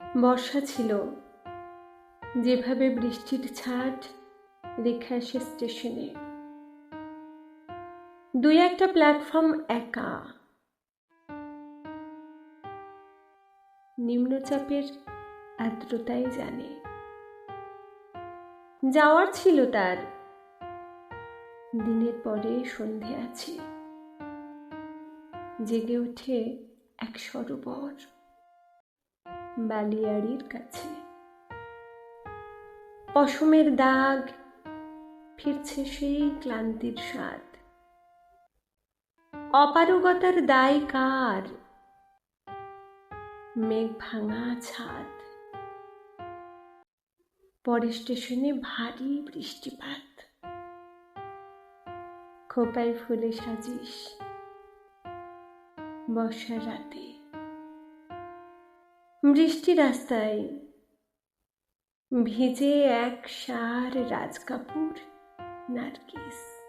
বর্ষা ছিল। যেভাবে বৃষ্টির ছাট রেখে আসে স্টেশনে। দুই একটা প্ল্যাটফর্ম একা। নিম্নচাপের আর্দ্রতাই জানে। যাওয়ার ছিল তার। দিনের পরে সন্ধে আছে। জেগে ওঠে এক সরোবর। বালিয়াড়ির কাছে। পশমের দাগ, ফিরছে সেই ক্লান্তির স্বাদ। অপারগতার দায় কার? মেঘ ভাঙা ছাদ। পরে স্টেশনে ভারী বৃষ্টিপাত। খোপায় ফুলে সাজিস বর্ষার রাতে। বৃষ্টি রাস্তায় ভিজে এক সার রাজকাপুর নার্গিস।